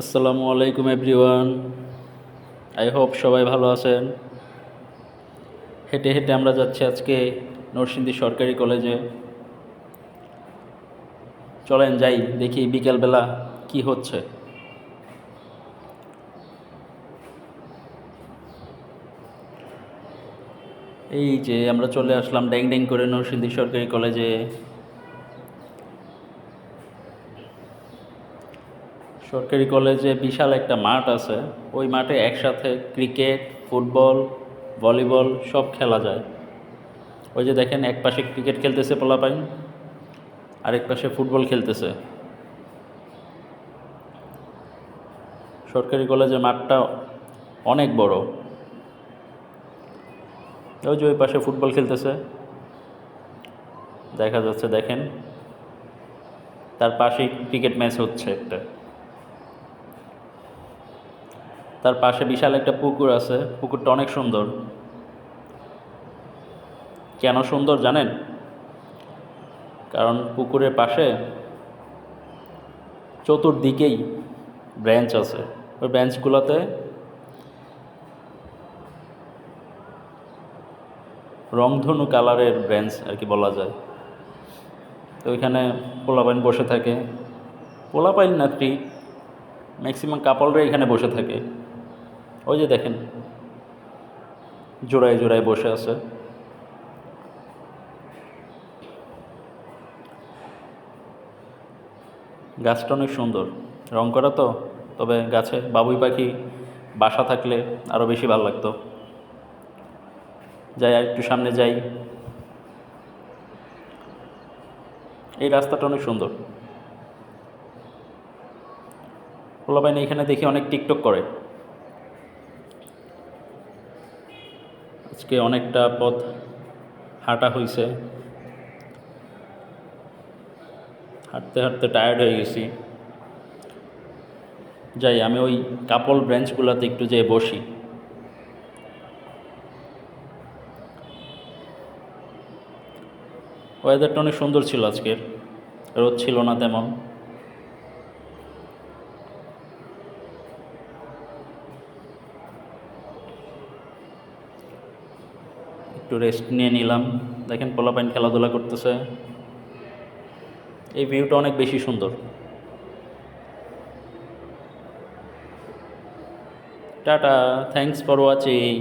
আসসালামু আলাইকুম, everyone. I hope সবাই ভালো আছেন। হেঁটে হেঁটে আমরা যাচ্ছি আজকে নরসিংদী সরকারি কলেজে। চলেন যাই, দেখি বিকেলবেলা কি হচ্ছে। এই যে আমরা চলে আসলাম ড্যাং ড্যাং করে নরসিংদী সরকারি কলেজে। সরকারি কলেজে বিশাল একটা মাঠ আছে। ওই মাঠে একসাথে ক্রিকেট, ফুটবল, ভলিবল সব খেলা যায়। ওই যে দেখেন, এক পাশে ক্রিকেট খেলতেছে পোলাপাইন, আরেক পাশে ফুটবল খেলতেছে। সরকারি কলেজের মাঠটা অনেক বড়। ওই যে ওই পাশে ফুটবল খেলতেছে। দেখা যাচ্ছে, দেখেন, তার পাশেই ক্রিকেট ম্যাচ হচ্ছে একটা। তার পাশে বিশাল একটা পুকুর আছে। পুকুরটা অনেক সুন্দর। কেন সুন্দর জানেন? কারণ পুকুরের পাশে চতুর্দিকেই ব্রাঞ্চ আছে। ওই ব্রাঞ্চগুলোতে রংধনু কালারের ব্রাঞ্চ আর কি বলা যায়। তো ওইখানে পোলাপাইন বসে থাকে। পোলাপাইন না ঠিক ম্যাক্সিমাম কাপলরা এখানে বসে থাকে। ওই যে দেখেন, জোড়ায় জোড়ায় বসে আছে। গাছটা অনেক সুন্দর। রং করা তো, তবে গাছে বাবুই পাখি, বাসা থাকলে আরও বেশি ভালো লাগতো। যাই, আর একটু সামনে যাই। এই রাস্তাটা অনেক সুন্দর। পোলাপাইন এখানে দেখি অনেক টিকটক করে। আজকে অনেকটা পথ হাঁটা হয়েছে হাঁটতে হাঁটতে টায়ার্ড হয়ে গেছি। যাই, আমি ওই কাপল ব্রেঞ্চগুলোতে একটু যেয়ে বসি। ওয়েদারটা অনেক সুন্দর ছিল আজকের। রোদ ছিল না তেমন। একটু রেস্ট নিয়ে নিলাম। দেখেন পোলাপাইন খেলাধুলা করতেছে। এই ভিউটা অনেক বেশি সুন্দর। Tata thanks for watching